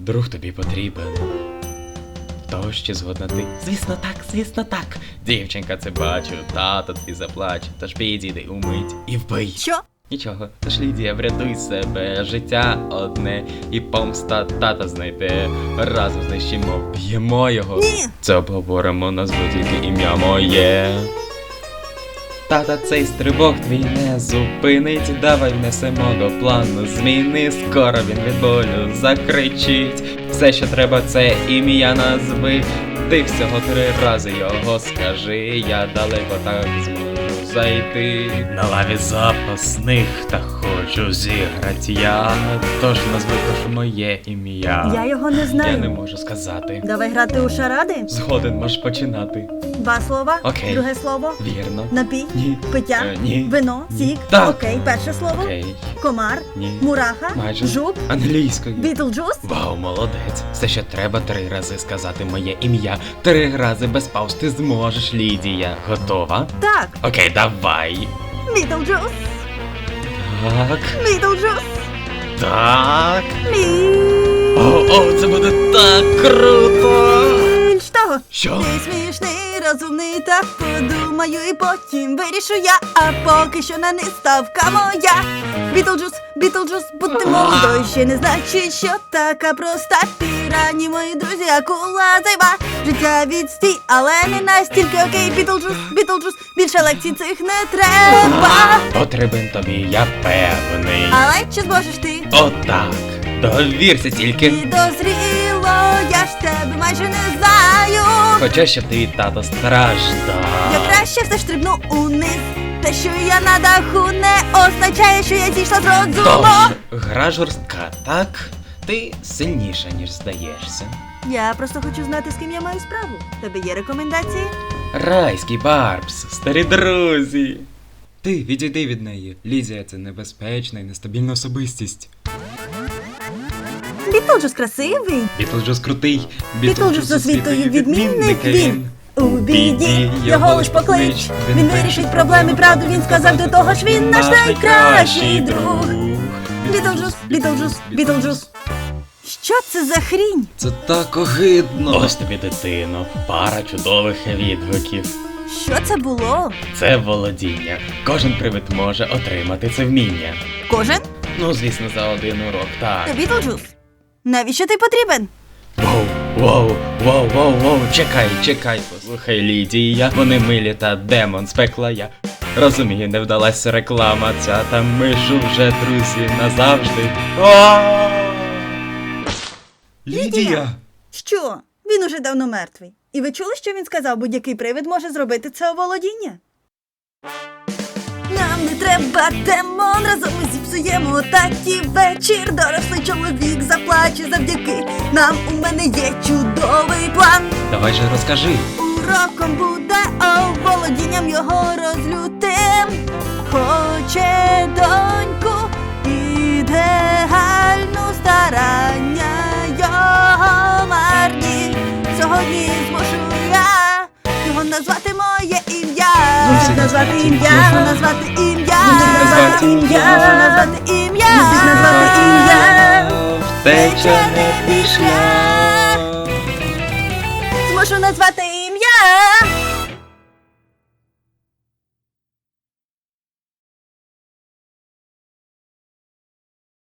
Друг тобі потрібен. То ще згодна ти. Звісно, так, звісно, так. Дівчинка це бачу, тато твій заплаче, тож підійди умить і вбий. Що? Нічого, тож Лідія, врятуй себе, життя одне, і помста тата знайде. Разом знищимо, б'ємо його. Ні. Це обговоримо, назву тільки ім'я моє. Тата, цей стрибок твій не зупинить. Давай внесемо до плану зміни. Скоро він від болю закричить. Все, що треба, це ім'я назви. Ти всього три рази його скажи. Я далеко так зможу зайти. На лаві запасних та хочу зіграти я. Тож назви прошу моє ім'я. Я його не знаю. Я не можу сказати. Давай грати у шаради. Згоден можеш починати. Два слова. Окей. Друге слово. Вірно. Напій. Ні. Пиття. Е, ні. Вино. Ні. Сік. Так. Окей. Перше слово. Окей. Комар. Ні. Мураха. Майже. Жук. Англійською. Бітлджус. Вау, молодець. Все, що треба три рази сказати моє ім'я. Три рази без пауз ти зможеш, Лідія. Готова? Так. Окей, давай. Бітлджус. Так. Бітлджус. Так. Мі. О, о, це буде так круто. Що? Ти смішний, розумний, так подумаю і потім вирішу я, а поки що на них ставка моя. Бітлджус, Бітлджус, бути молодою ще не значить, що така проста пірані, мої друзі, акула зайва. Життя відстій, але не настільки окей. Бітлджус, Бітлджус, більше лекцій цих не треба. Потрібен тобі, я певний. Але чи зможеш ти? Отак. Довірся тільки. Підозріло, я ж тебе майже не знаю. Хоча щоб твій тато страждав. Я краще все стрибну униз. Те, що я на даху, не означає, що я зійшла з розуму. Тож, гра жорстка, так? Ти сильніша, ніж здаєшся. Я просто хочу знати, з ким я маю справу. Тебе є рекомендації? Райський Барбс, старі друзі. Ти відійди від неї. Лізія це небезпечна і нестабільна особистість. Бітлджус красивий. Бітлджус крутий. Бітлджус з освітою відмінник він. У біді його лиш поклич. Він вирішить проблеми, правду він сказав до того ж він наш найкращий друг. Бітлджус, Бітлджус, Бітлджус. Що це за хрінь? Це так огидно. Ось тобі дитино, пара чудових відгуків. Що це було? Це володіння. Кожен привид може отримати це вміння. Кожен? Ну, звісно, за один урок, так. Бітлджус. Навіщо ти потрібен? Воу, воу, воу, воу, воу, чекай, чекай, послухай, Лідія. Вони милі та демон з пекла я. Розумію, не вдалася реклама ця, та ми ж уже друзі назавжди. Лідія! Що? Він уже давно мертвий. І ви чули, що він сказав, будь-який привид може зробити це оволодіння? Нам не треба демон, разом ми зіпсуємо такі вечір. Дорослий чоловік заплаче завдяки. Нам у мене є чудовий план. Давай же розкажи. Уроком буде оволодінням його розлютим. Хоче доньку ідеальну старання його марні. Сьогодні зможу я його назвати моє. Мусить назвати ім'я, назвати ім'я, назвати ім'я, назвати ім'я, назвати ім'я. Зможу назвати ім'я.